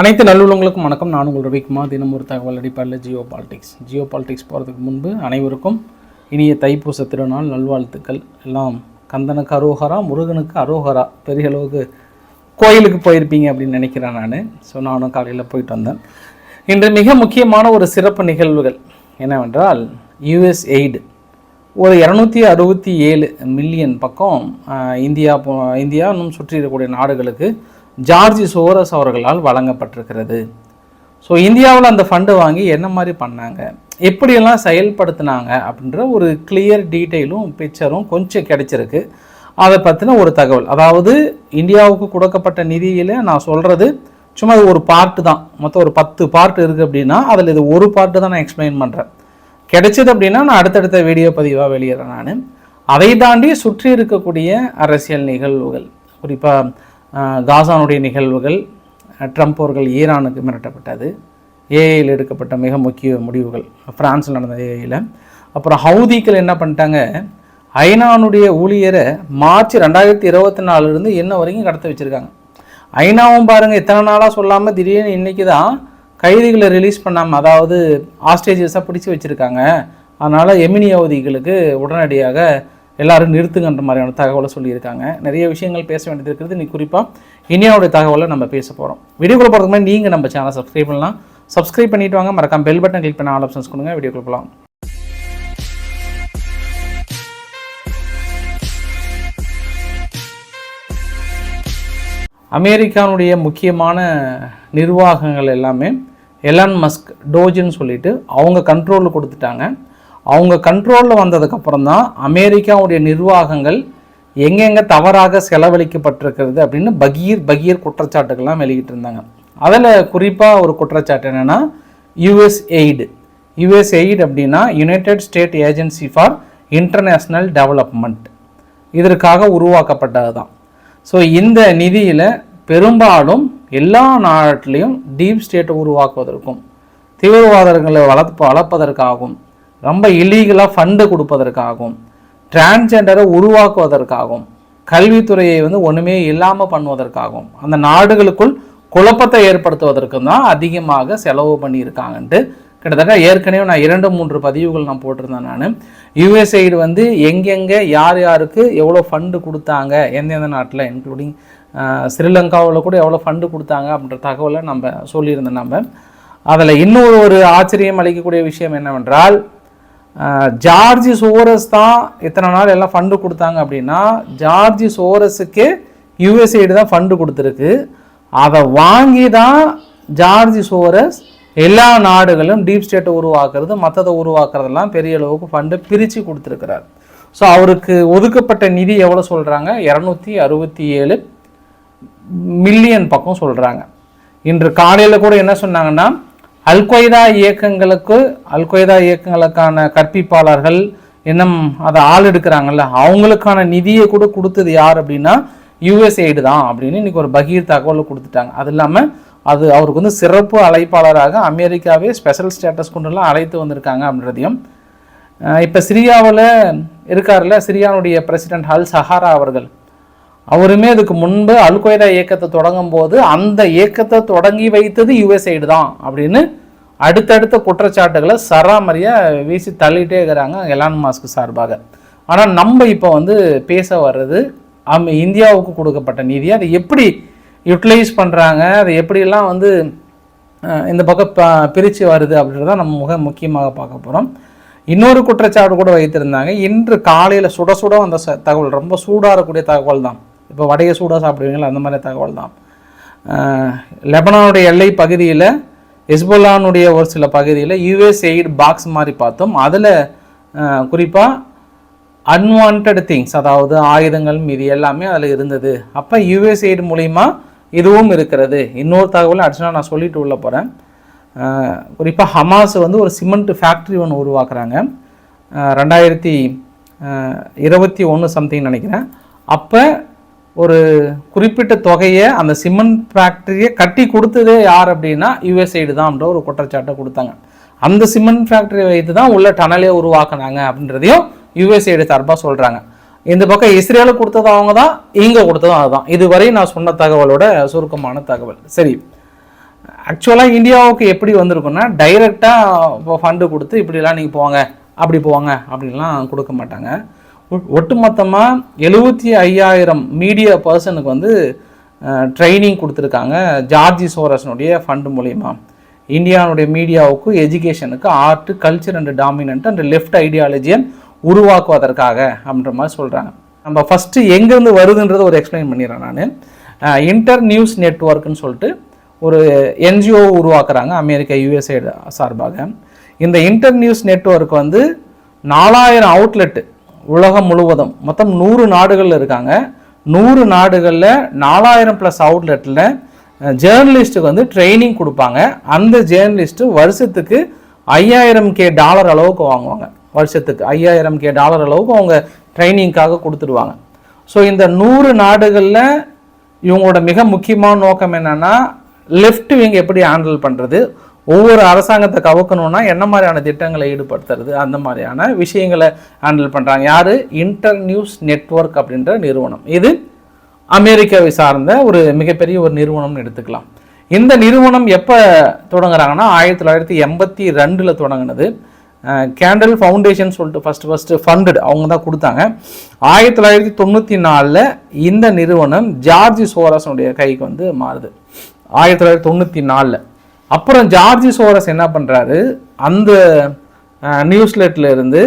அனைத்து நல்லுள்ளங்களுக்கும் வணக்கம். நான் உங்கள் ரவிக்குமார் தினம் ஒரு தகவல் அடிப்படையில் ஜியோ பாலிடிக்ஸ். ஜியோ பாலிடிக்ஸ் போகிறதுக்கு முன்பு அனைவருக்கும் இனிய தைப்பூச திருநாள் நல்வாழ்த்துக்கள். எல்லாம் கந்தனுக்கு அரோகரா முருகனுக்கு அரோகரா. பெரிய அளவுக்கு கோயிலுக்கு போயிருப்பீங்க அப்படின்னு நினைக்கிறேன் நான். ஸோ நானும் காலையில் போயிட்டு வந்தேன். இன்று மிக முக்கியமான ஒரு சிறப்பு நிகழ்வுகள் என்னவென்றால் யுஎஸ் எய்டு ஒரு இரநூத்தி அறுபத்தி ஏழு மில்லியன் பக்கம் இந்தியா போ இந்தியா இன்னும் சுற்றி இருக்கக்கூடிய நாடுகளுக்கு ஜார்ஜ் சோரஸ் அவர்களால் வழங்கப்பட்டிருக்கிறது. ஸோ இந்தியாவில் அந்த ஃபண்டு வாங்கி என்ன மாதிரி பண்ணாங்க? எப்படியெல்லாம் செயல்படுத்தினாங்க? அப்படின்ற ஒரு கிளியர் டீட்டெயிலும் பிக்சரும் கொஞ்சம் கிடைச்சிருக்கு. அதை பற்றின ஒரு தகவல். அதாவது இந்தியாவுக்கு கொடுக்கப்பட்ட நிதியில் நான் சொல்கிறது சும்மா இது ஒரு பார்ட்டு தான். மொத்தம் ஒரு பத்து பார்ட் இருக்குது அப்படின்னா அதில் இது ஒரு பார்ட்டு தான் நான் எக்ஸ்பிளைன் பண்ணுறேன் கிடைச்சது அப்படின்னா நான் அடுத்தடுத்த வீடியோ பதிவாக வெளியிடுறேன் நான். அதை தாண்டி சுற்றி இருக்கக்கூடிய அரசியல் நிகழ்வுகள். குறிப்பாக காசானுடைய நிகழ்வுகள் ட்ரம்ப் அவர்கள் ஈரானுக்கு மிரட்டப்பட்டது. ஏஐயில் எடுக்கப்பட்ட மிக முக்கிய முடிவுகள் பிரான்ஸில் நடந்த ஏஐயில். அப்புறம் ஹவுதிக்கள் என்ன பண்ணிட்டாங்க? ஐநானுடைய ஊழியரை மார்ச் ரெண்டாயிரத்தி இருபத்தி நாலுலேருந்து என்ன வரைக்கும் கடத்த வச்சுருக்காங்க. ஐநாவும் பாருங்கள் இத்தனை நாளாக சொல்லாமல் திடீர்னு இன்றைக்கி தான் கைதிகளை ரிலீஸ் பண்ணாமல் அதாவது ஆஸ்டேஜஸாக பிடிச்சி வச்சுருக்காங்க. அதனால் எமினி அவதிகளுக்கு உடனடியாக எல்லாரும் நிறுத்துங்கன்ற மாதிரியான தகவலை சொல்லியிருக்காங்க. நிறைய விஷயங்கள் பேச வேண்டியது இருக்கிறது நீ குறிப்பாக இனியாவுடைய தகவலை நம்ம பேச போகிறோம் வீடியோக்குள்ள போகிறதுக்கு முன்னாடி நீங்கள் நம்ம சேனலை சப்ஸ்கிரைப் பண்ணலாம். சப்ஸ்கிரைப் பண்ணிவிட்டு வாங்க. மறக்காம பெல் பட்டன் கிளிக் பண்ண ஆல் ஆப்ஷன்ஸ் கொடுங்க. வீடியோக்குள்ள போகலாம் அமெரிக்கானுடைய முக்கியமான நிர்வாகங்கள் எல்லாமே எலான் மஸ்க் டோஜின்னு சொல்லிட்டு அவங்க கண்ட்ரோலில் கொடுத்துட்டாங்க. அவங்க கண்ட்ரோலில் வந்ததுக்கப்புறம் தான் அமெரிக்காவுடைய நிர்வாகங்கள் எங்கெங்கே தவறாக செலவழிக்கப்பட்டிருக்கிறது அப்படின்னு பகீர் பகீர் குற்றச்சாட்டுகள்லாம் வெளியிட்டு இருந்தாங்க. அதில் குறிப்பாக ஒரு குற்றச்சாட்டு என்னென்னா யுஎஸ் எய்டு யுஎஸ் எய்டு அப்படின்னா United State Agency for International Development இதற்காக உருவாக்கப்பட்டது தான் ஸோ இந்த நிதியில் பெரும்பாலும் எல்லா நாட்டிலையும் டீப் ஸ்டேட்டை உருவாக்குவதற்கும் தீவிரவாதங்களை வளர்ப்பு வளர்ப்பதற்காகவும் ரொம்ப இல்லீகலாக ஃபண்டு கொடுப்பதற்காகவும் டிரான்ஸ்ஜெண்டரை உருவாக்குவதற்காகவும் கல்வித்துறையை வந்து ஒன்றுமே இல்லாமல் பண்ணுவதற்காகவும் அந்த நாடுகளுக்குள் குழப்பத்தை ஏற்படுத்துவதற்கும் தான் அதிகமாக செலவு பண்ணியிருக்காங்கன்ட்டு கிட்டத்தட்ட ஏற்கனவே நான் இரண்டு மூன்று பதிவுகள் நான் போட்டிருந்தேன் நான். யுஎஸ்ஐடு வந்து எங்கெங்கே யார் யாருக்கு எவ்வளோ ஃபண்டு கொடுத்தாங்க எந்தெந்த நாட்டில் இன்க்ளூடிங் ஸ்ரீலங்காவில் கூட எவ்வளோ ஃபண்டு கொடுத்தாங்க அப்படின்ற தகவலை நம்ம சொல்லியிருந்தோம் நம்ம. அதில் இன்னொரு ஒரு ஆச்சரியம் அளிக்கக்கூடிய விஷயம் என்னவென்றால் ஜார்ஜ் சோரஸ் தான் இத்தனை நாள் எல்லாம் ஃபண்டு கொடுத்தாங்க அப்படின்னா ஜார்ஜ் சோரஸுக்கு யுஎஸ்ஐடு தான் ஃபண்டு கொடுத்துருக்கு. அதை வாங்கி தான் ஜார்ஜ் சோரஸ் எல்லா நாடுகளும் டீப் ஸ்டேட்டை உருவாக்குறது மற்றதை உருவாக்குறதெல்லாம் பெரிய அளவுக்கு ஃபண்டை பிரித்து கொடுத்துருக்கிறார். ஸோ அவருக்கு ஒதுக்கப்பட்ட நிதி எவ்வளோ சொல்கிறாங்க இரநூத்தி அறுபத்தி ஏழு மில்லியன் பக்கம் சொல்கிறாங்க இன்று காலையில் கூட என்ன சொன்னாங்கன்னா அல்கொய்தா இயக்கங்களுக்கு அல்கொய்தா இயக்கங்களுக்கான கற்பிப்பாளர்கள் இன்னும் அதை ஆள் எடுக்கிறாங்கல்ல அவங்களுக்கான நிதியை கூட கொடுத்தது யார் அப்படின்னா யுஎஸ்ஐடு தான் அப்படின்னு இன்றைக்கி ஒரு பகீர் தகவல் கொடுத்துட்டாங்க. அது இல்லாமல் அது அவருக்கு வந்து சிறப்பு அழைப்பாளராக அமெரிக்காவே ஸ்பெஷல் ஸ்டேட்டஸ் கொண்டுலாம் அழைத்து வந்திருக்காங்க அப்படின்றதையும் இப்போ சிரியாவில் இருக்கார்ல சிரியானுடைய பிரசிடென்ட் அல் சஹாரா அவர்கள். அவருமே அதுக்கு முன்பு அல்கொய்தா இயக்கத்தை தொடங்கும் போது அந்த இயக்கத்தை தொடங்கி வைத்தது யுஎஸ்ஐடு தான் அப்படின்னு அடுத்தடுத்த குற்றச்சாட்டுகளை சராமரியாக வீசி தள்ளிட்டே இருக்கிறாங்க எலான் மாஸ்க் சார்பாக. ஆனால் நம்ம இப்போ வந்து பேச வர்றது அம் இந்தியாவுக்கு கொடுக்கப்பட்ட நிதி அதை எப்படி யூட்டிலைஸ் பண்ணுறாங்க அதை எப்படிலாம் வந்து இந்த பக்கம் ப- பிரித்து வருது அப்படின்றத நம்ம மிக முக்கியமாக பார்க்க போகிறோம் இன்னொரு குற்றச்சாட்டு கூட வைத்திருந்தாங்க. இன்று காலையில் சுட சுட வந்த ச- தகவல் ரொம்ப சூடாக இருக்கக்கூடிய தகவல் தான். இப்போ வடையை சூடாக சாப்பிடுவீங்களா அந்த மாதிரி தகவல் தான். லெபனானுடைய எல்லை பகுதியில் ஹெஸ்போலானுடைய ஒரு சில பகுதியில் யூஎஸ் எய்டு பாக்ஸ் மாதிரி பார்த்தோம். அதில் குறிப்பாக அன்வான்ட் திங்ஸ் அதாவது ஆயுதங்கள் மீது எல்லாமே அதில் இருந்தது. அப்போ யுஎஸ்ஐடு மூலிமா இதுவும் இருக்கிறது. இன்னொரு தகவல் அடிச்சுனா நான் சொல்லிட்டு உள்ள போகிறேன் குறிப்பாக ஹமாஸ் வந்து ஒரு சிமெண்ட் ஃபேக்ட்ரி ஒன்று உருவாக்குறாங்க. ரெண்டாயிரத்தி இருபத்தி ஒன்று சம்திங் நினைக்கிறேன். அப்போ ஒரு குறிப்பிட்ட தொகையை அந்த சிமெண்ட் ஃபேக்ட்ரியை கட்டி கொடுத்ததே யார் அப்படின்னா யுஎஸ்ஐடு தான்ன்ற ஒரு குற்றச்சாட்டை கொடுத்தாங்க. அந்த சிமெண்ட் ஃபேக்டரியை வைத்து தான் உள்ள டனலே உருவாக்குனாங்க அப்படின்றதையும் யுஎஸ்ஐடு சார்பாக சொல்கிறாங்க இந்த பக்கம் இஸ்ரேலுக்கு கொடுத்தது அவங்க தான் இங்கே கொடுத்ததும் அதுதான் இதுவரை நான் சொன்ன தகவலோட சுருக்கமான தகவல். சரி. ஆக்சுவலாக இந்தியாவுக்கு எப்படி வந்திருக்குன்னா டைரெக்டாக இப்போ ஃபண்டு கொடுத்து இப்படிலாம் நீங்கள் போவாங்க அப்படி போவாங்க அப்படின்லாம் கொடுக்க மாட்டாங்க. ஒட்டுமொத்தமாக எழுபத்தி ஐயாயிரம் மீடியா பர்சனுக்கு வந்து ட்ரைனிங் கொடுத்துருக்காங்க. ஜார்ஜி சோரஸ்னுடைய ஃபண்டு மூலிமா இந்தியாவுடைய மீடியாவுக்கு எஜுகேஷனுக்கு art culture and dominant and left ஐடியாலஜியை உருவாக்குவதற்காக அப்படின்ற மாதிரி சொல்கிறாங்க நம்ம ஃபஸ்ட்டு எங்கேருந்து வருதுன்றதை ஒரு எக்ஸ்பிளைன் பண்ணிடுறேன் நான். இன்டர் நியூஸ் நெட்ஒர்க்குன்னு சொல்லிட்டு ஒரு என்ஜிஓ உருவாக்குறாங்க அமெரிக்கா யூஎஸ்ஏ சார்பாக. இந்த இன்டர் நியூஸ் நெட்வொர்க் வந்து நாலாயிரம் அவுட்லெட்டு உலகம் முழுவதும். மொத்தம் நூறு நாடுகளில் இருக்காங்க. நூறு நாடுகளில் நாலாயிரம் ப்ளஸ் அவுட்லெட்டில் ஜேர்னலிஸ்ட்டுக்கு வந்து ட்ரைனிங் கொடுப்பாங்க. அந்த ஜேர்னலிஸ்ட்டு வருஷத்துக்கு ஐயாயிரம் கே டாலர் அளவுக்கு வாங்குவாங்க. வருஷத்துக்கு ஐயாயிரம் கே டாலர் அளவுக்கு அவங்க ட்ரைனிங்காக கொடுத்துடுவாங்க. ஸோ இந்த நூறு நாடுகளில் இவங்களோட மிக முக்கியமான நோக்கம் என்னென்னா லெஃப்ட் விங் எப்படி ஹேண்டில் பண்ணுறது ஒவ்வொரு அரசாங்கத்தை கவக்கணும்னா என்ன மாதிரியான திட்டங்களை ஈடுபடுத்துறது? அந்த மாதிரியான விஷயங்களை ஹேண்டில் பண்ணுறாங்க யார்? இன்டர் நியூஸ் நெட்வொர்க் அப்படின்ற நிறுவனம். இது அமெரிக்காவை சார்ந்த ஒரு மிகப்பெரிய ஒரு நிறுவனம்னு எடுத்துக்கலாம். இந்த நிறுவனம் எப்போ தொடங்குறாங்கன்னா ஆயிரத்தி தொள்ளாயிரத்தி எண்பத்தி ரெண்டில் தொடங்கினது. கேண்டல் ஃபவுண்டேஷன் சொல்லிட்டு ஃபஸ்ட்டு ஃபஸ்ட்டு ஃபண்டட் அவங்க தான் கொடுத்தாங்க. ஆயிரத்தி தொள்ளாயிரத்தி தொண்ணூற்றி நாலில் இந்த நிறுவனம் ஜார்ஜி சோரஸனுடைய கைக்கு வந்து மாறுது. ஆயிரத்தி தொள்ளாயிரத்தி தொண்ணூற்றி நாலில். அப்புறம் ஜார்ஜி சோரஸ் என்ன பண்ணுறாரு அந்த நியூஸ்லெட்டில் இருந்து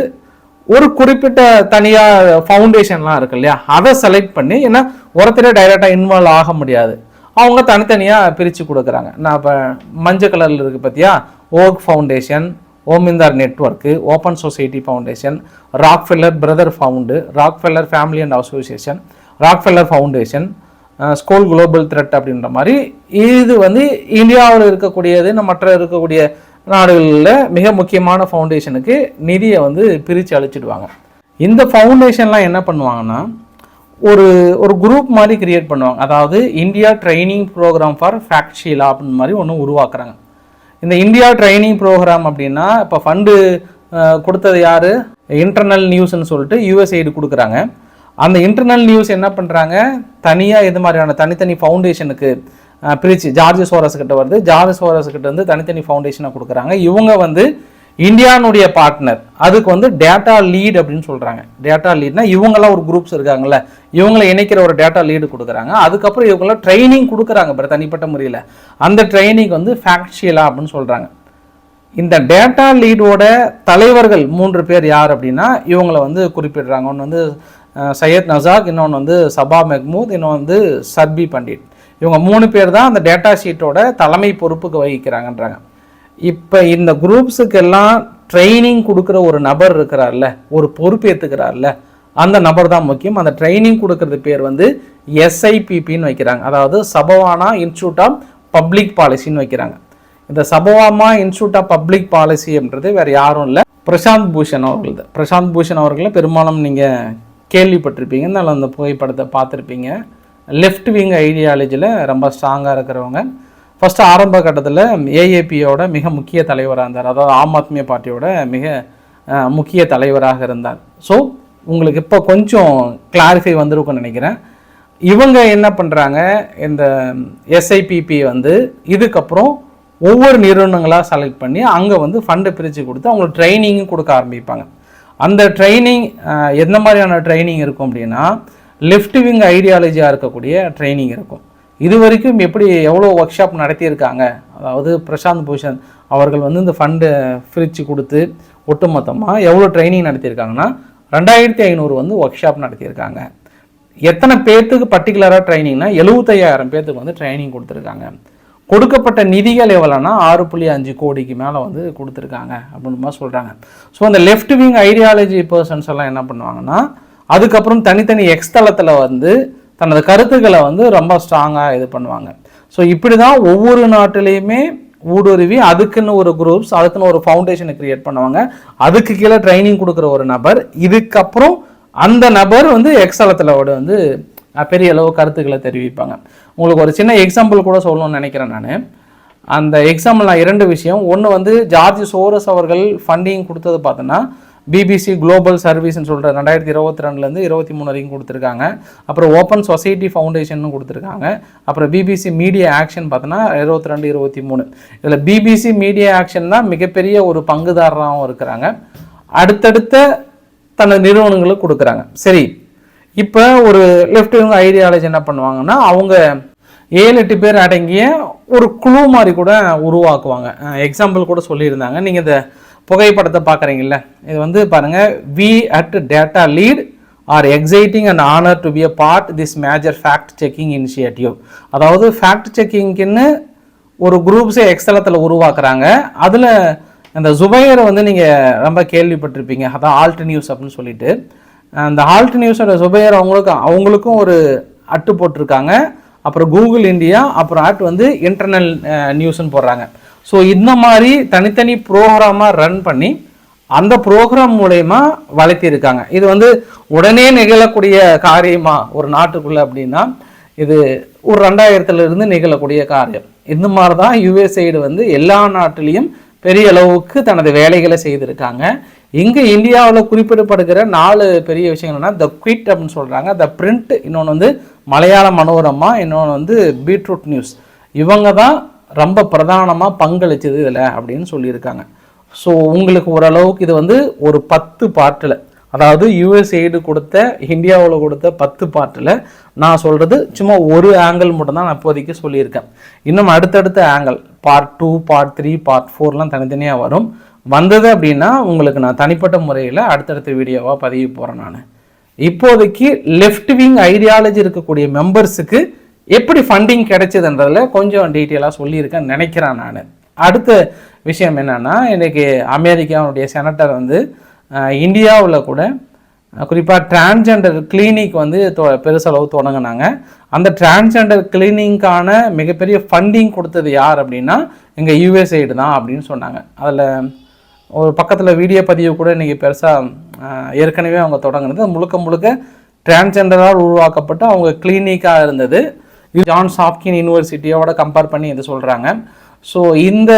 ஒரு குறிப்பிட்ட தனியாக ஃபவுண்டேஷன்லாம் இருக்கு இல்லையா? அதை செலக்ட் பண்ணி ஏன்னா ஒருத்தரே டைரெக்டாக இன்வால்வ் ஆக முடியாது. அவங்க தனித்தனியாக பிரித்து கொடுக்குறாங்க. நான் இப்போ மஞ்சள் கலரில் இருக்குது பார்த்தியா Oak Foundation Omidyar Network Open Society Foundation Rockefeller Brother Fund Rockefeller family and association Rockefeller Foundation school global thread அப்படின்ற மாதிரி இது வந்து இந்தியாவில் இருக்கக்கூடியது மற்ற இருக்கக்கூடிய நாடுகளில் மிக முக்கியமான ஃபவுண்டேஷனுக்கு நிதியை வந்து பிரித்து அழிச்சிடுவாங்க இந்த ஃபவுண்டேஷன்லாம் என்ன பண்ணுவாங்கன்னா ஒரு ஒரு குரூப் மாதிரி கிரியேட் பண்ணுவாங்க. அதாவது India training program for FactShala அப்படின்னு மாதிரி ஒன்று உருவாக்குறாங்க. இந்த இந்தியா ட்ரைனிங் ப்ரோக்ராம் அப்படின்னா இப்போ ஃபண்டு கொடுத்தது யார்? இன்டர்னல் நியூஸ்ன்னு சொல்லிட்டு யூஎஸ்ஐடு கொடுக்குறாங்க. அந்த இன்டர்னல் நியூஸ் என்ன பண்ணுறாங்க தனியாக இது மாதிரியான தனித்தனி ஃபவுண்டேஷனுக்கு பிரித்து ஜார்ஜ் சோரஸ் கிட்ட வருது ஜார்ஜ் சோரஸ் கிட்ட வந்து தனித்தனி ஃபவுண்டேஷனை கொடுக்குறாங்க. இவங்க வந்து இந்தியானுடைய பார்ட்னர் அதுக்கு வந்து டேட்டா லீட் அப்படின்னு சொல்கிறாங்க டேட்டா லீட்னா இவங்கெல்லாம் ஒரு குரூப்ஸ் இருக்காங்கல்ல. இவங்களை இணைக்கிற ஒரு டேட்டா லீடு கொடுக்குறாங்க. அதுக்கப்புறம் இவங்களாம் ட்ரைனிங் கொடுக்குறாங்க பிற தனிப்பட்ட முறையில். அந்த ட்ரைனிங் வந்து ஃபேக்ஷியலா அப்படின்னு சொல்கிறாங்க இந்த டேட்டா லீடோட தலைவர்கள் மூன்று பேர் யார் அப்படின்னா இவங்களை வந்து குறிப்பிடுறாங்க. ஒன்று வந்து சையத் நசாக் இன்னொன்று வந்து சபா மெஹ்மூத் இன்னொன்று வந்து சர்பி பண்டிட். இவங்க மூணு பேர் தான் அந்த டேட்டா ஷீட்டோட தலைமை பொறுப்புக்கு வகிக்கிறாங்கன்றாங்க. இப்போ இந்த குரூப்ஸுக்கெல்லாம் ட்ரைனிங் கொடுக்குற ஒரு நபர் இருக்கிறார்ல ஒரு பொறுப்பேற்றுக்கிறார்ல அந்த நபர் தான் முக்கியம். அந்த ட்ரைனிங் கொடுக்கறது பேர் வந்து எஸ்ஐபிபின்னு வைக்கிறாங்க. அதாவது சபவானா இன்ஸ்டியூட் ஆஃப் பப்ளிக் பாலிசின்னு வைக்கிறாங்க. இந்த சபவாமா இன்ஸ்டியூட் ஆஃப் பப்ளிக் பாலிசின்றது வேறு யாரும் இல்லை. பிரசாந்த் பூஷன் அவர்களது பிரசாந்த் பூஷன் அவர்களை பெரும்பாலும் நீங்கள் கேள்விப்பட்டிருப்பீங்க. அதனால் அந்த புகைப்படத்தை பார்த்துருப்பீங்க. லெஃப்ட் விங் ஐடியாலஜியில் ரொம்ப ஸ்ட்ராங்காக இருக்கிறவங்க. ஃபஸ்ட்டு ஆரம்ப கட்டத்தில் ஏஏபியோட மிக முக்கிய தலைவராக இருந்தார். அதாவது ஆம் ஆத்மிய பார்ட்டியோட மிக முக்கிய தலைவராக இருந்தார். ஸோ உங்களுக்கு இப்போ கொஞ்சம் கிளாரிஃபை வந்திருக்கும்னு நினைக்கிறேன். இவங்க என்ன பண்ணுறாங்க இந்த எஸ்ஐபிபி வந்து இதுக்கப்புறம் ஒவ்வொரு நிறுவனங்களாக செலக்ட் பண்ணி அங்கே வந்து ஃபண்டை பிரித்து கொடுத்து அவங்களுக்கு ட்ரைனிங்கும் கொடுக்க ஆரம்பிப்பாங்க. அந்த ட்ரைனிங் எந்த மாதிரியான ட்ரைனிங் இருக்கும் அப்படின்னா லெஃப்ட் விங் ஐடியாலஜியாக இருக்கக்கூடிய ட்ரைனிங் இருக்கும். இது வரைக்கும் எப்படி எவ்வளோ ஒர்க் ஷாப் நடத்தியிருக்காங்க? அதாவது பிரசாந்த் பூஷன் அவர்கள் வந்து இந்த ஃபண்டு பிரித்து கொடுத்து ஒட்டுமொத்தமாக எவ்வளோ ட்ரைனிங் நடத்தியிருக்காங்கன்னா ரெண்டாயிரத்தி ஐநூறு வந்து ஒர்க் ஷாப் நடத்தியிருக்காங்க. எத்தனை பேர்த்துக்கு பர்டிகுலராக ட்ரைனிங்னா எழுபத்தையாயிரம் பேர்த்துக்கு வந்து ட்ரைனிங் கொடுத்துருக்காங்க. கொடுக்கப்பட்ட நிதிகள் எவ்வளோன்னா ஆறு புள்ளி அஞ்சு கோடிக்கு மேலே வந்து கொடுத்துருக்காங்க அப்படின்னு மாதிரி சொல்கிறாங்க ஸோ அந்த லெஃப்ட் விங் ஐடியாலஜி பர்சன்ஸ் எல்லாம் என்ன பண்ணுவாங்கன்னா அதுக்கப்புறம் தனித்தனி எக்ஸ்தலத்தில் வந்து தனது கருத்துக்களை வந்து ரொம்ப ஸ்ட்ராங்காக இது பண்ணுவாங்க. ஸோ இப்படி தான் ஒவ்வொரு நாட்டிலையுமே ஊடுருவி அதுக்குன்னு ஒரு குரூப்ஸ் அதுக்குன்னு ஒரு ஃபவுண்டேஷனை கிரியேட் பண்ணுவாங்க. அதுக்கு கீழே ட்ரைனிங் கொடுக்குற ஒரு நபர் இதுக்கப்புறம் அந்த நபர் வந்து எக்ஸலத்தில் வந்து பெரிய அளவு கருத்துக்களை தெரிவிப்பாங்க. உங்களுக்கு ஒரு சின்ன எக்ஸாம்பிள் கூட சொல்லணும்னு நினைக்கிறேன் நான். அந்த எக்ஸாம்பிள் நான் இரண்டு விஷயம். ஒன்று வந்து ஜார்ஜ் சோரஸ் அவர்கள் ஃபண்டிங் கொடுத்தது பார்த்தோன்னா பிபிசி குளோபல் சர்வீஸ்னு சொல்கிற ரெண்டாயிரத்தி இருபத்தி ரெண்டுலேருந்து இருபத்தி மூணு வரைக்கும் கொடுத்துருக்காங்க. அப்புறம் ஓப்பன் சொசைட்டி ஃபவுண்டேஷன் கொடுத்துருக்காங்க. அப்புறம் பிபிசி மீடியா ஆக்ஷன் பார்த்தோன்னா இருபத்தி ரெண்டு இருபத்தி மூணு. இதில் பிபிசி மீடியா ஆக்ஷன் தான் மிகப்பெரிய ஒரு பங்குதாரராகவும் இருக்கிறாங்க. அடுத்தடுத்த தனது நிறுவனங்களுக்கு கொடுக்குறாங்க. சரி இப்போ ஒரு லெஃப்ட் விங் ஐடியாலஜி என்ன பண்ணுவாங்கன்னா அவங்க ஏழு எட்டு பேர் அடங்கிய ஒரு குழு மாதிரி கூட உருவாக்குவாங்க. எக்ஸாம்பிள் கூட சொல்லியிருந்தாங்க. நீங்கள் இந்த புகைப்படத்தை பார்க்குறீங்கல்ல இது வந்து பாருங்கள் we at Data Lead are exciting and honour to be a part this major fact checking initiative அதாவது ஃபேக்ட் செக்கிங்க்குன்னு ஒரு குரூப்ஸே எக்ஸலத்தில் உருவாக்குறாங்க. அதில் அந்த ஜுபையரை வந்து நீங்கள் ரொம்ப கேள்விப்பட்டிருப்பீங்க. அதான் ஆல்ட் நியூஸ் அப்படின்னு சொல்லிட்டு. அந்த ஹால்ட் நியூஸோட சுபையர் அவங்களுக்கு அவங்களுக்கும் ஒரு அட்டு போட்டிருக்காங்க. அப்புறம் கூகுள் இந்தியா அப்புறம் ஆட் வந்து இன்டர்னல் நியூஸ்ன்னு போடுறாங்க. ஸோ இந்த மாதிரி தனித்தனி ப்ரோக்ராமாக ரன் பண்ணி அந்த ப்ரோக்ராம் மூலயமா வளர்த்திருக்காங்க. இது வந்து உடனே நிகழக்கூடிய காரியமா ஒரு நாட்டுக்குள்ளே அப்படின்னா இது ஒரு ரெண்டாயிரத்துலேருந்து நிகழக்கூடிய காரியம். இந்த மாதிரி தான் யுஎஸ்ஐடு வந்து எல்லா நாட்டிலையும் பெரிய அளவுக்கு தனது வேலைகளை செய்திருக்காங்க. இங்கே இந்தியாவில் குறிப்பிடப்படுகிற நாலு பெரிய விஷயங்கள்னா த குவிட் அப்படின்னு சொல்கிறாங்க த பிரிண்ட் இன்னொன்று வந்து மலையாள மனோரமா இன்னொன்று வந்து பீட்ரூட் நியூஸ் இவங்க தான் ரொம்ப பிரதானமாக பங்களிச்சது இதில் அப்படின்னு சொல்லியிருக்காங்க. ஸோ உங்களுக்கு ஓரளவுக்கு இது வந்து ஒரு பத்து பார்ட்டில் அதாவது யூஎஸ்ஏடு கொடுத்த இந்தியாவில் கொடுத்த பத்து பார்ட்டில் நான் சொல்கிறது சும்மா ஒரு ஆங்கிள் மட்டும்தான் நான் இப்போதைக்கு சொல்லியிருக்கேன். இன்னும் அடுத்தடுத்த angle part two part three part ஃபோர்லாம் தனித்தனியாக வரும். வந்தது அப்படின்னா உங்களுக்கு நான் தனிப்பட்ட முறையில் அடுத்தடுத்த வீடியோவாக பதிவு போகிறேன் நான். இப்போதைக்கு லெஃப்ட் விங் ஐடியாலஜி இருக்கக்கூடிய மெம்பர்ஸுக்கு எப்படி ஃபண்டிங் கிடைச்சதுன்றதில் கொஞ்சம் டீட்டெயிலாக சொல்லியிருக்கேன் நினைக்கிறேன் நான். அடுத்த விஷயம் என்னென்னா இன்றைக்கி அமெரிக்காவுடைய செனட்டர் வந்து இந்தியாவில் கூட குறிப்பாக டிரான்ஜெண்டர் கிளினிக் வந்து தொ பெருசளவு தொடங்கினாங்க. அந்த டிரான்ஸ்ஜெண்டர் கிளினிக்கான மிகப்பெரிய ஃபண்டிங் கொடுத்தது யார் அப்படின்னா எங்கள் யூஎஸ்ஐடு தான் அப்படின்னு சொன்னாங்க. அதில் ஒரு பக்கத்தில் வீடியோ பதிவு கூட இன்றைக்கி பெருசாக ஏற்கனவே அவங்க தொடங்கினது. முழுக்க முழுக்க டிரான்ஸ்ஜெண்டரால் உருவாக்கப்பட்டு அவங்க கிளினிக்காக இருந்தது. ஜான்ஸ் ஹாப்கின் யூனிவர்சிட்டியோட கம்பேர் பண்ணி இது சொல்கிறாங்க ஸோ இந்த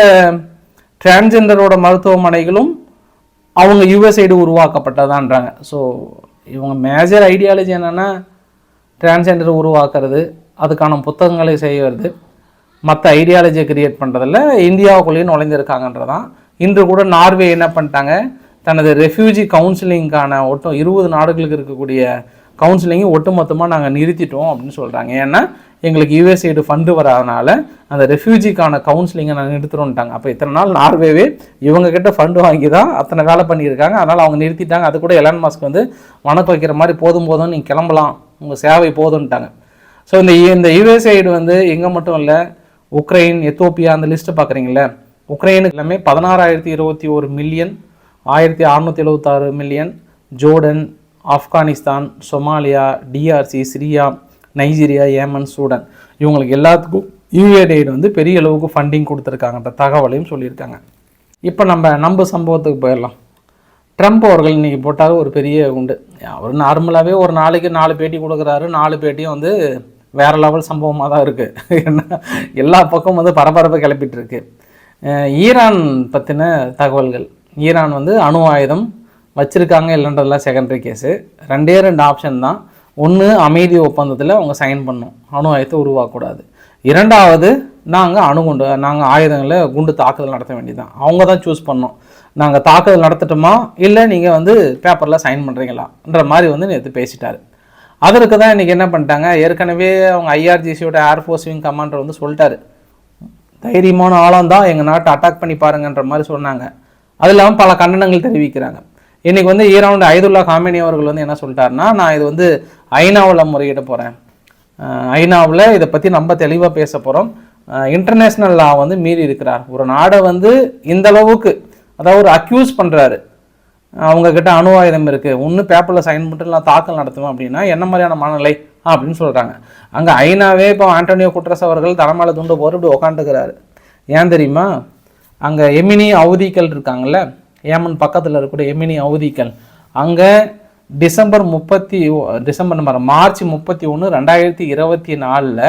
டிரான்ஸ்ஜெண்டரோட மருத்துவமனைகளும் அவங்க யூஎஸ்ஐடு உருவாக்கப்பட்டதான்றாங்க. ஸோ இவங்க மேஜர் ஐடியாலஜி என்னென்னா டிரான்ஸெண்டர் உருவாக்குறது அதுக்கான புத்தகங்களை செய்வது மற்ற ஐடியாலஜியை கிரியேட் பண்ணுறதில் இந்தியாவுக்குள்ளேயும் நுழைஞ்சிருக்காங்கன்றதான். இன்று கூட நார்வே என்ன பண்ணிட்டாங்க? தனது ரெஃப்யூஜி கவுன்சிலிங்கான ஒட்டும் இருபது நாடுகளுக்கு இருக்கக்கூடிய கவுன்சிலிங்கை ஒட்டுமொத்தமாக நாங்கள் நிறுத்திட்டோம் அப்படின்னு சொல்கிறாங்க ஏன்னா எங்களுக்கு யூஎஸ்ஐடு ஃபண்டு வராதனால அந்த ரெஃப்யூஜிக்கான கவுன்சிலிங்கை நாங்கள் நிறுத்துறோன்ட்டாங்க அப்போ இத்தனை நாள் நார்வேவே இவங்கக்கிட்ட ஃபண்டு வாங்கி தான் அத்தனை வேலை பண்ணியிருக்காங்க. அதனால் அவங்க நிறுத்திட்டாங்க. அது கூட எலான் மாஸ்க் வந்து வணக்கம் வைக்கிற மாதிரி போதும் போதும் நீங்கள் கிளம்பலாம். உங்கள் சேவை போதும்ட்டாங்க. ஸோ இந்த இந்த யூஎஸ்ஐடு வந்து எங்கே மட்டும் இல்லை உக்ரைன் எத்தோப்பியா அந்த லிஸ்ட்டு பார்க்குறீங்களே உக்ரைனுக்கு எல்லாமே பதினாறாயிரத்தி இருபத்தி ஒரு மில்லியன் ஆயிரத்தி அறநூற்றி எழுபத்தாறு million Jordan Afghanistan Somalia DRC Syria Nigeria Yemen Sudan. இவங்களுக்கு எல்லாத்துக்கும் யூஏடைடு வந்து பெரிய அளவுக்கு ஃபண்டிங் கொடுத்துருக்காங்கன்ற தகவலையும் சொல்லியிருக்காங்க. இப்போ நம்ம நம்ம சம்பவத்துக்கு போயிடலாம். ட்ரம்ப் அவர்கள் இன்றைக்கி போட்டால் ஒரு பெரிய உண்டு அவர் நார்மலாகவே ஒரு நாளைக்கு நாலு பேட்டி கொடுக்குறாரு. நாலு பேட்டியும் வந்து வேறு லெவல் சம்பவமாக தான் இருக்குது ஏன்னா எல்லா பக்கம் வந்து பரபரப்பை கிளப்பிட்டு இருக்கு. ஈரான் பற்றின தகவல்கள். ஈரான் வந்து அணு ஆயுதம் வச்சுருக்காங்க இல்லைன்றதெல்லாம் செகண்டரி கேஸு ரெண்டே ரெண்டு ஆப்ஷன் தான். ஒன்று அமைதி ஒப்பந்தத்தில் அவங்க சைன் பண்ணோம் அணு ஆயுதத்தை உருவாக்கக்கூடாது. இரண்டாவது நாங்கள் அணுகுண்டு நாங்கள் ஆயுதங்களை குண்டு தாக்குதல் நடத்த வேண்டியதுதான். அவங்க தான் சூஸ் பண்ணோம் நாங்கள் தாக்குதல் நடத்தட்டுமா? இல்லை நீங்கள் வந்து பேப்பரில் சைன் பண்ணுறீங்களான்ற மாதிரி வந்து நேற்று பேசிட்டார். அதற்கு தான் இன்றைக்கி என்ன பண்ணிட்டாங்க? ஏற்கனவே அவங்க ஐஆர்ஜிசியோட ஏர்ஃபோர்ஸ் விங் கமாண்டர் வந்து சொல்லிட்டாரு. தைரியமான ஆழம் தான் எங்கள் நாட்டை அட்டாக் பண்ணி பாருங்கன்ற மாதிரி சொன்னாங்க. அது இல்லாமல் பல கண்டனங்கள் தெரிவிக்கிறாங்க. இன்றைக்கி வந்து ஈரவுண்டு ஐதுல்லா காமினி அவர்கள் வந்து என்ன சொல்லிட்டாருன்னா நான் இது வந்து ஐநாவில் முறையிட போகிறேன் ஐநாவில் இதை பற்றி நம்ம தெளிவாக பேச போகிறோம் இன்டர்நேஷ்னல் லா வந்து மீறி இருக்கிறார். ஒரு நாடை வந்து இந்த அளவுக்கு அதாவது ஒரு அக்யூஸ் பண்ணுறாரு அவங்கக்கிட்ட அணு ஆயுதம் இருக்குது ஒன்று பேப்பரில் சைன் பண்ணிட்டு நான் தாக்கல் நடத்துவேன் அப்படின்னா என்ன மாதிரியான மனநிலை அப்படின்னு சொல்கிறாங்க அங்கே ஐநாவே இப்போ ஆண்டோனியோ குட்ரஸ் அவர்கள் தலைமையில துண்டு போகிற இப்படி உக்காந்துக்கிறாரு. ஏன் தெரியுமா? அங்கே எமினி அவதிகள் இருக்காங்கல்ல. ஏமன் பக்கத்தில் இருக்கக்கூடிய எமினி அவதிகள். அங்கே டிசம்பர் முப்பத்தி டிசம்பர் நம்பர் மார்ச் முப்பத்தி ஒன்று ரெண்டாயிரத்தி இருபத்தி நாலில்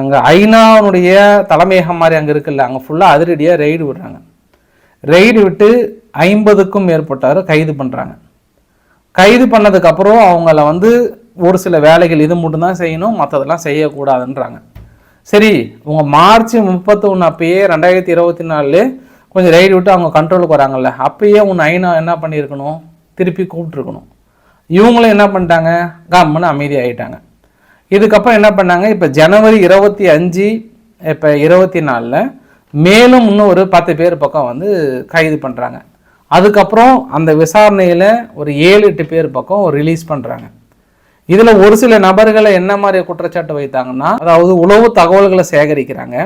அங்கே ஐநாவுடைய தலைமையகம் மாதிரி அங்கே இருக்குல்ல அங்கே ஃபுல்லாக அதிரடியாக ரெய்டு விடுறாங்க. ரெய்டு விட்டு ஐம்பதுக்கும் மேற்பட்டவர் கைது பண்ணுறாங்க கைது பண்ணதுக்கப்புறம் அவங்கள வந்து ஒரு சில வேலைகள் இது மட்டும்தான் செய்யணும் மற்றதெல்லாம் செய்யக்கூடாதுன்றாங்க. சரி உங்கள் மார்ச் முப்பத்தொன்று அப்பயே ரெண்டாயிரத்தி இருபத்தி நாலு கொஞ்சம் ரைடு விட்டு அவங்க கண்ட்ரோலுக்கு வராங்கல்ல அப்பயே உன் ஐநா என்ன பண்ணியிருக்கணும்? திருப்பி கூப்பிட்டுருக்கணும். இவங்களும் என்ன பண்ணிட்டாங்க? கம்முன்னு அமைதியாகிட்டாங்க இதுக்கப்புறம் என்ன பண்ணாங்க? இப்போ ஜனவரி இருபத்தி அஞ்சு இப்போ இருபத்தி நாலில் மேலும் இன்னும் ஒரு பத்து பேர் பக்கம் வந்து கைது பண்ணுறாங்க அதுக்கப்புறம் அந்த விசாரணையில் ஒரு ஏழு எட்டு பேர் பக்கம் ரிலீஸ் பண்ணுறாங்க இதில் ஒரு சில நபர்களை என்ன மாதிரி குற்றச்சாட்டு வைத்தாங்கன்னா அதாவது உளவு தகவல்களை சேகரிக்கிறாங்க.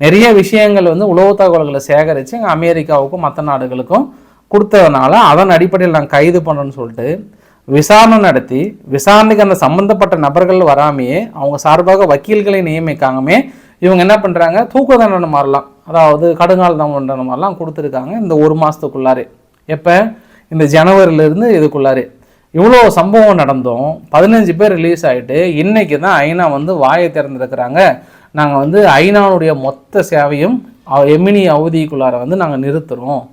நிறைய விஷயங்கள் வந்து உளவு தகவல்களை சேகரித்து அமெரிக்காவுக்கும் மற்ற நாடுகளுக்கும் கொடுத்ததுனால அதன் அடிப்படையில் நாங்கள் கைது பண்ணணும்னு சொல்லிட்டு விசாரணை நடத்தி விசாரணைக்கு அந்த சம்பந்தப்பட்ட நபர்கள் வராமையே அவங்க சார்பாக வக்கீல்களை நியமிக்காமே இவங்க என்ன பண்ணுறாங்க தூக்க தண்டனை மாதிரிலாம் அதாவது கடுங்கால தண்டனை மாதிரிலாம் கொடுத்துருக்காங்க இந்த ஒரு மாதத்துக்குள்ளாரே எப்போ? இந்த ஜனவரியிலேருந்து இதுக்குள்ளாரே. இவ்வளோ சம்பவம் நடந்தும் பதினஞ்சு பேர் ரிலீஸ் ஆகிட்டு இன்றைக்கி தான் ஐநா வந்து வாயை திறந்துருக்கிறாங்க. நாங்கள் வந்து ஐநாவுடைய மொத்த சேவையும் எமினி அவதிக்குள்ளார வந்து நாங்கள் நிறுத்துகிறோம்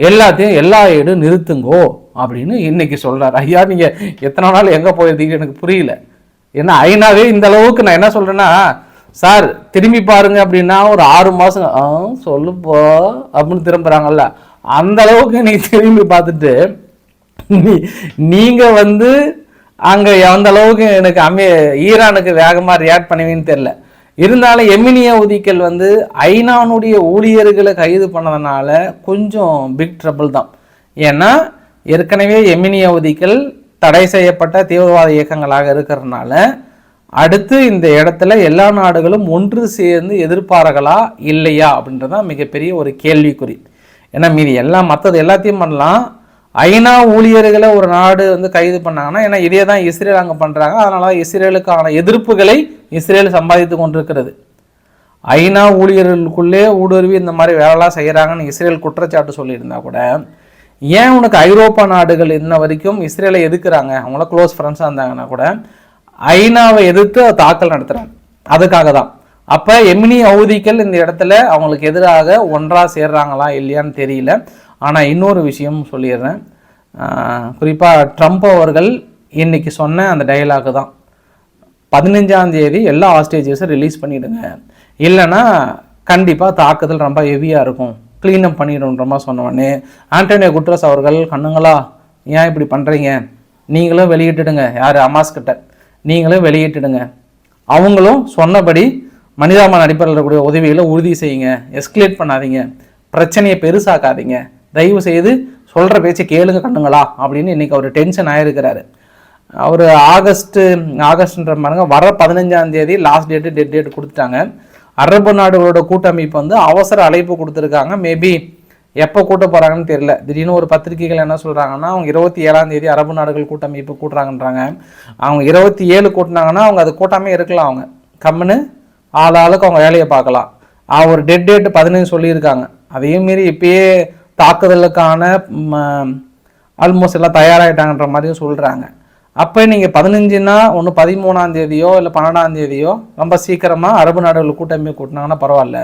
எல்லாத்தையும் எல்லா ஏடும் நிறுத்துங்கோ அப்படின்னு இன்னைக்கு சொல்கிறார் ஐயா நீங்கள் எத்தனை நாள் எங்கே போயிருந்தீங்க? எனக்கு புரியல. ஏன்னா ஐநாவே இந்த அளவுக்கு நான் என்ன சொல்கிறேன்னா சார் திரும்பி பாருங்க அப்படின்னா ஒரு ஆறு மாதம் ஆ சொல்லுப்போ அப்படின்னு திரும்புகிறாங்கல்ல அந்த அளவுக்கு நீ திரும்பி பார்த்துட்டு நீ- வந்து அங்கே எந்த அளவுக்கு எனக்கு அமே ஈரானுக்கு வேகமாக ரியாக்ட் பண்ணுவீங்கன்னு தெரில இருந்தாலும் எமினிய உதிக்கல் வந்து ஐநானுடைய ஊழியர்களை கைது பண்ணதுனால கொஞ்சம் பிக் ட்ரபிள் தான். ஏன்னா ஏற்கனவே எமினிய உதிக்கல் தடை செய்யப்பட்ட தீவிரவாத இயக்கங்களாக இருக்கிறதுனால அடுத்து இந்த இடத்துல எல்லா நாடுகளும் ஒன்று சேர்ந்து எதிர்ப்பார்களா இல்லையா அப்படின்றதான் மிகப்பெரிய ஒரு கேள்விக்குறி. ஏன்னா மீதி எல்லாம் மற்றது எல்லாத்தையும் பண்ணலாம். ஐநா ஊழியர்களை ஒரு நாடு வந்து கைது பண்ணாங்கன்னா ஏன்னா இதே தான் இஸ்ரேல் அங்கே பண்ணுறாங்க அதனால தான் இஸ்ரேலுக்கான எதிர்ப்புகளை இஸ்ரேல் சம்பாதித்து கொண்டிருக்கிறது. ஐநா ஊழியர்களுக்குள்ளே ஊடுருவி இந்த மாதிரி வேலைலாம் செய்கிறாங்கன்னு இஸ்ரேல் குற்றச்சாட்டு சொல்லியிருந்தா கூட ஏன் உனக்கு ஐரோப்பா நாடுகள் இன்ன வரைக்கும் இஸ்ரேலை எதிர்க்கிறாங்க? அவங்கள க்ளோஸ் ஃப்ரெண்ட்ஸாக இருந்தாங்கன்னா கூட ஐநாவை எதிர்த்து தாக்கல் நடத்துகிறாங்க அதுக்காக தான். அப்போ எமினி அவதிகள் இந்த இடத்துல அவங்களுக்கு எதிராக ஒன்றாக சேர்றாங்களா இல்லையான்னு தெரியல. ஆனால் இன்னொரு விஷயம் சொல்லிடுறேன். குறிப்பாக ட்ரம்ப் அவர்கள் இன்றைக்கி சொன்ன அந்த டைலாக் தான். பதினஞ்சாம் தேதி எல்லா ஹாஸ்டேஜஸும் ரிலீஸ் பண்ணிவிடுங்க இல்லைன்னா கண்டிப்பாக தாக்குதல் ரொம்ப ஹெவியாக இருக்கும். க்ளீன் அப் பண்ணிடுன்ற மாதிரி சொன்னவொடனே ஆண்டனியோ குட்ரஸ் அவர்கள் கண்ணுங்களா ஏன் இப்படி பண்ணுறீங்க நீங்களும் வெளியிட்டுடுங்க. யார்? அமாஸ் கிட்ட. நீங்களும் வெளியிட்டுடுங்க. அவங்களும் சொன்னபடி மனிதாமன் அடிப்படையில் இருக்கக்கூடிய உதவிகளை உறுதி செய்யுங்க. எஸ்கலேட் பண்ணாதீங்க. பிரச்சனையை பெருசாக்காதீங்க. தயவு செய்து சொல்கிற பேச்சை கேளுங்க கண்ணுங்களா அப்படின்னு இன்றைக்கி அவர் டென்ஷன் ஆகிருக்கிறாரு அவர் ஆகஸ்ட்டு ஆகஸ்ட்ன்ற பாருங்க வர பதினஞ்சாம் தேதி லாஸ்ட் டேட்டு டெட் டேட் கொடுத்துட்டாங்க. அரபு நாடுகளோட கூட்டமைப்பு வந்து அவசர அழைப்பு கொடுத்துருக்காங்க. மேபி எப்போ கூட்ட போகிறாங்கன்னு தெரியல. திடீர்னு ஒரு பத்திரிகைகள் என்ன சொல்கிறாங்கன்னா அவங்க இருபத்தி ஏழாம் தேதி அரபு நாடுகள் கூட்டமைப்பு கூட்டுறாங்கன்றாங்க. அவங்க இருபத்தி ஏழு கூட்டினாங்கன்னா அவங்க அது கூட்டாமே இருக்கலாம் அவங்க. கம்முன்னு ஆள் ஆளுக்கு அவங்க வேலையை பார்க்கலாம். அவர் டெட் டேட் பதினஞ்சு சொல்லியிருக்காங்க. அதையும் மீறி இப்பயே தாக்குதலுக்கான ஆல்மோஸ்ட் எல்லாம் தயாராகிட்டாங்கன்ற மாதிரியும் சொல்கிறாங்க அப்போ நீங்கள் பதினஞ்சுனா ஒன்று பதிமூணாம் தேதியோ இல்லை பன்னெண்டாம் தேதியோ ரொம்ப சீக்கிரமாக அரபு நாடுகள் கூட்டமே கூட்டினாங்கன்னா பரவாயில்ல.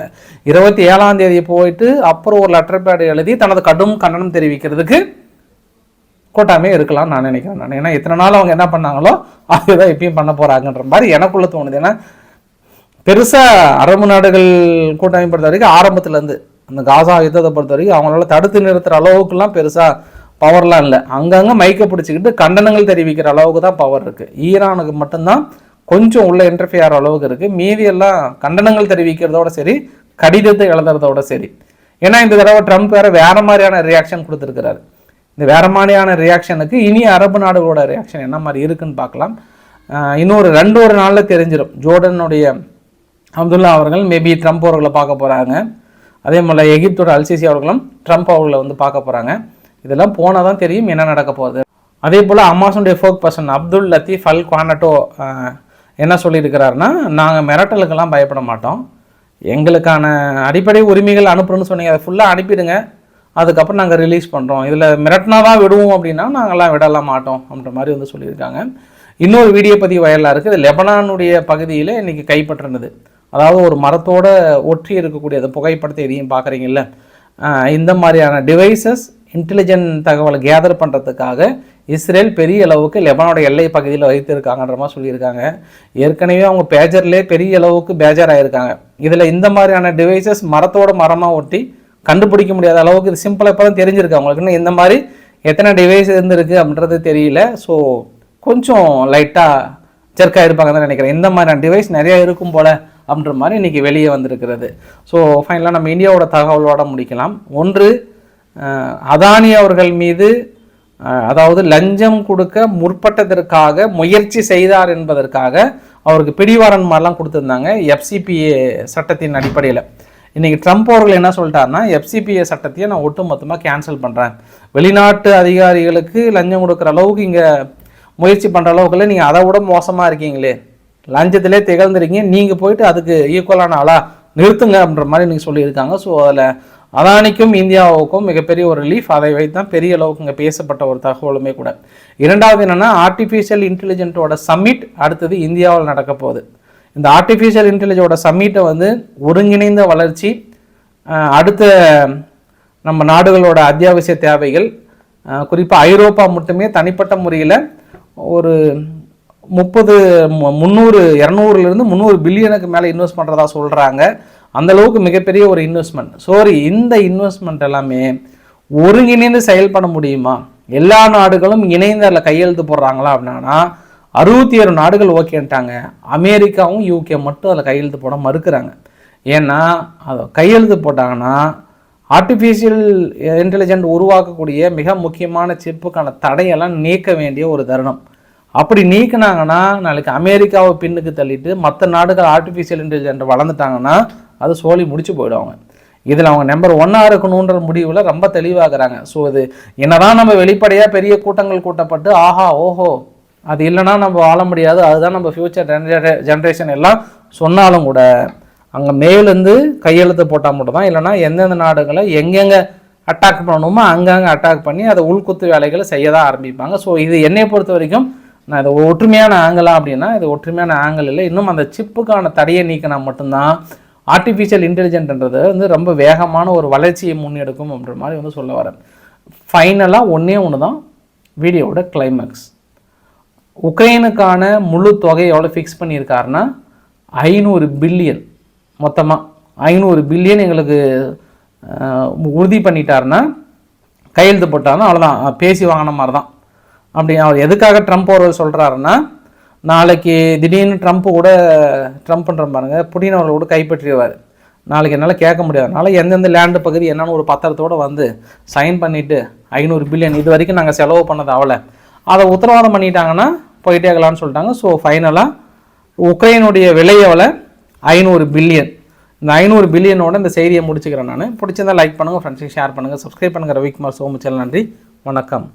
இருபத்தி ஏழாம் தேதி போயிட்டு அப்புறம் ஒரு லெட்டர் பேட் எழுதி தனது கடும் கண்டனம் தெரிவிக்கிறதுக்கு கூட்டாமே இருக்கலாம் நான் நினைக்கிறேன் நான். ஏன்னா இத்தனை நாள் அவங்க என்ன பண்ணாங்களோ அதுதான் இப்பயும் பண்ண போகிறாங்கன்ற மாதிரி எனக்குள்ள தோணுது. ஏன்னா பெருசாக அரபு நாடுகள் கூட்டமைப்பு பொறுத்த வரைக்கும் ஆரம்பத்துலேருந்து அந்த காசா யுத்தத்தை பொறுத்த வரைக்கும் அவங்களால தடுத்து நிறுத்துற அளவுக்குலாம் பெருசாக பவர்லாம் இல்லை. அங்கங்கே மைக்கை பிடிச்சிக்கிட்டு கண்டனங்கள் தெரிவிக்கிற அளவுக்கு தான் பவர் இருக்குது ஈரானுக்கு மட்டும்தான் கொஞ்சம் உள்ள இன்டர்ஃபியர் ஆகிற அளவுக்கு இருக்குது மீதி எல்லாம் கண்டனங்கள் தெரிவிக்கிறதோட சரி கடிதத்தை எழுதுறதோட சரி. ஏன்னா இந்த தடவை ட்ரம்ப் வேற வேற மாதிரியான ரியாக்ஷன் கொடுத்துருக்கிறாரு. இந்த வேற மாதிரியான ரியாக்ஷனுக்கு இனி அரபு நாடுகளோட ரியாக்ஷன் என்ன மாதிரி இருக்குன்னு பார்க்கலாம். இன்னொரு ரெண்டு ஒரு நாளில் தெரிஞ்சிடும் ஜோர்டனுடைய அப்துல்லா அவர்கள் மேபி ட்ரம்ப் அவர்களை பார்க்க போகிறாங்க அதே போல் எகிப்தோட அல்சிசி அவர்களும் ட்ரம்ப் அவர்களை வந்து பார்க்க போகிறாங்க இதெல்லாம் போனால் தான் தெரியும் என்ன நடக்க போகுது. அதே போல் அமாசனுடைய ஃபோக் பர்சன் அப்துல் லத்தீஃப் அல் குவானட்டோ என்ன சொல்லியிருக்கிறாருன்னா நாங்கள் மிரட்டலுக்கெல்லாம் பயப்பட மாட்டோம். எங்களுக்கான அடிப்படை உரிமைகள் அனுப்புறோம்னு சொன்னீங்க. அதை ஃபுல்லாக அனுப்பிடுங்க. அதுக்கப்புறம் நாங்கள் ரிலீஸ் பண்ணுறோம் இதில் மிரட்டினா தான் விடுவோம் அப்படின்னா நாங்கள்லாம் விடலாம் மாட்டோம் அப்படின்ற மாதிரி வந்து சொல்லியிருக்காங்க. இன்னொரு வீடியோ பதிவு வயலாக இருக்குது இது லெபனானுடைய பகுதியில் இன்றைக்கி கைப்பற்றினது. அதாவது ஒரு மரத்தோட ஒற்றி இருக்கக்கூடிய அந்த புகைப்படத்தை எதையும் பார்க்குறீங்கல்ல? இந்த மாதிரியான டிவைசஸ் இன்டெலிஜென்ட் தகவலை கேதர் பண்ணுறதுக்காக இஸ்ரேல் பெரிய அளவுக்கு லெபனோட எல்லை பகுதியில் வைத்திருக்காங்கன்ற மாதிரி சொல்லியிருக்காங்க. ஏற்கனவே அவங்க பேஜர்லேயே பெரிய அளவுக்கு பேஜர் ஆகியிருக்காங்க இதில் இந்த மாதிரியான டிவைசஸ் மரத்தோட மரமாக ஒட்டி கண்டுபிடிக்க முடியாத அளவுக்கு இது சிம்பிளாக இப்போ தான் தெரிஞ்சிருக்கு. அவங்களுக்கு இந்த மாதிரி எத்தனை டிவைஸ் இருந்திருக்கு அப்படின்றது தெரியல. ஸோ கொஞ்சம் லைட்டாக ஜெர்க்காக இருப்பாங்க தான் நினைக்கிறேன். இந்த மாதிரியான டிவைஸ் நிறையா இருக்கும் போல். அப்படின்ற மாதிரி இன்றைக்கி வெளியே வந்திருக்கிறது. ஸோ ஃபைனலாக நம்ம இந்தியாவோட தகவலோட முடிக்கலாம். ஒன்று அதானி அவர்கள் மீது அதாவது லஞ்சம் கொடுக்க முற்பட்டதற்காக முயற்சி செய்தார் என்பதற்காக அவருக்கு பிடிவாரன் மாதிரிலாம் கொடுத்துருந்தாங்க. எஃப்சிபிஏ சட்டத்தின் அடிப்படையில். இன்றைக்கி ட்ரம்ப் அவர்கள் என்ன சொல்லிட்டாருன்னா எஃப்சிபிஏ சட்டத்தையே நான் ஒட்டுமொத்தமாக கேன்சல் பண்ணுறேன் வெளிநாட்டு அதிகாரிகளுக்கு லஞ்சம் கொடுக்குற அளவுக்கு இங்கே முயற்சி பண்ணுற அளவுக்குள்ள நீங்கள் அதை விட மோசமாக இருக்கீங்களே. லஞ்சத்திலே திகழ்ந்துருக்கீங்க. நீங்கள் போயிட்டு அதுக்கு ஈக்குவலான ஆளா நிறுத்துங்க அப்படின்ற மாதிரி நீங்கள் சொல்லியிருக்காங்க. ஸோ அதில் அதானிக்கும் இந்தியாவுக்கும் மிகப்பெரிய ஒரு ரிலீஃப் அதை வைத்து தான் பெரிய அளவுக்கு இங்கே பேசப்பட்ட ஒரு தகவலுமே கூட. இரண்டாவது என்னென்னா ஆர்டிஃபிஷியல் இன்டெலிஜென்ட்டோட சம்மிட் அடுத்தது இந்தியாவில் நடக்க போகுது. இந்த ஆர்டிஃபிஷியல் இன்டெலிஜோட சம்மிட்டை வந்து ஒருங்கிணைந்த வளர்ச்சி அடுத்த நம்ம நாடுகளோட அத்தியாவசிய தேவைகள் குறிப்பாக ஐரோப்பா மட்டுமே தனிப்பட்ட முறையில் ஒரு முப்பது முந்நூறு இரநூறுலேருந்து முந்நூறு பில்லியனுக்கு மேலே இன்வெஸ்ட் பண்ணுறதா சொல்கிறாங்க அந்த அளவுக்கு மிகப்பெரிய ஒரு இன்வெஸ்ட்மெண்ட் சோரி இந்த இன்வெஸ்ட்மெண்ட் எல்லாமே ஒருங்கிணைந்து செயல்பட முடியுமா? எல்லா நாடுகளும் இணைந்து அதில் கையெழுத்து போடுறாங்களா அப்படின்னா அறுபத்தி ஏழு நாடுகள் ஓகேன்ட்டாங்க அமெரிக்காவும் யூகே மட்டும் அதில் கையெழுத்து போட மறுக்கிறாங்க. ஏன்னா அதை கையெழுத்து போட்டாங்கன்னா ஆர்டிஃபிஷியல் இன்டெலிஜென்ட் உருவாக்கக்கூடிய மிக முக்கியமான சிப்புக்கான தடையெல்லாம் நீக்க வேண்டிய ஒரு தருணம். அப்படி நீக்கினாங்கன்னா நாளைக்கு அமெரிக்காவை பின்னுக்கு தள்ளிட்டு மற்ற நாடுகள் ஆர்டிஃபிஷியல் இன்டெலிஜென்ட் வளர்ந்துட்டாங்கன்னா அது சோலி முடிச்சு போயிடுவாங்க. இதில் அவங்க நம்பர் ஒன்னாக இருக்கணுன்ற முடிவில் ரொம்ப தெளிவாகிறாங்க ஸோ இது என்னதான் நம்ம வெளிப்படையாக பெரிய கூட்டங்கள் கூட்டப்பட்டு ஆஹா ஓஹோ அது இல்லைன்னா நம்ம வாழ முடியாது. அதுதான் நம்ம ஃப்யூச்சர் ஜென்ரேஷன் எல்லாம் சொன்னாலும் கூட அங்கே மேலேருந்து கையெழுத்து போட்டால் மட்டும் தான் இல்லைன்னா எந்தெந்த நாடுகளை எங்கெங்கே அட்டாக் பண்ணணுமோ அங்கங்கே அட்டாக் பண்ணி அதை உள்குத்து வேலைகளை செய்ய தான் ஆரம்பிப்பாங்க. ஸோ இது என்னை பொறுத்த வரைக்கும் நான் இது ஒற்றுமையான ஆங்கிளா அப்படின்னா இது ஒற்றுமையான ஆங்கிள் இல்லை. இன்னும் அந்த சிப்புக்கான தடையை நீக்கினா மட்டும்தான் ஆர்டிஃபிஷியல் இன்டெலிஜென்ட்ன்றது வந்து ரொம்ப வேகமான ஒரு வளர்ச்சியை முன்னெடுக்கும் அப்படின்ற மாதிரி வந்து சொல்ல வரேன் ஃபைனலாக ஒன்றே ஒன்று தான் வீடியோவோட கிளைமேக்ஸ் உக்ரைனுக்கான முழு தொகை எவ்வளோ ஃபிக்ஸ் பண்ணியிருக்காருன்னா ஐநூறு பில்லியன் மொத்தமாக ஐநூறு பில்லியன் எங்களுக்கு உறுதி பண்ணிட்டாருன்னா கையெழுத்து போட்டாருன்னா அவ்வளோதான் பேசி வாங்கின மாதிரி தான் அப்படி அவர் எதுக்காக ட்ரம்ப் அவர்கள் சொல்கிறாருன்னா நாளைக்கு திடீர்னு ட்ரம்ப்பு கூட ட்ரம்ப்ன்ற பாருங்க புடின் அவர்கள் கூட கைப்பற்றிடுவார். நாளைக்கு என்னால் கேட்க முடியாதனால எந்தெந்த லேண்டு பகுதி என்னென்னு ஒரு பத்திரத்தோடு வந்து சைன் பண்ணிவிட்டு ஐநூறு பில்லியன் இது வரைக்கும் நாங்கள் செலவு பண்ணது அவளை அதை உத்தரவாதம் பண்ணிட்டாங்கன்னா போயிட்டே இருக்கலாம்னு சொல்லிட்டாங்க. ஸோ ஃபைனலாக உக்ரைனுடைய விலையவளை ஐநூறு பில்லியன் இந்த ஐநூறு பில்லியனோட இந்த செய்தியை முடிச்சுக்கிறேன் நான். பிடிச்சிருந்தால் லைக் பண்ணுங்கள் ஃப்ரெண்ட்ஸுக்கு ஷேர் பண்ணுங்கள் சப்ஸ்கிரைப் பண்ணுங்கள் ரவிக்குமார் சோமுச்சல் நன்றி. வணக்கம்.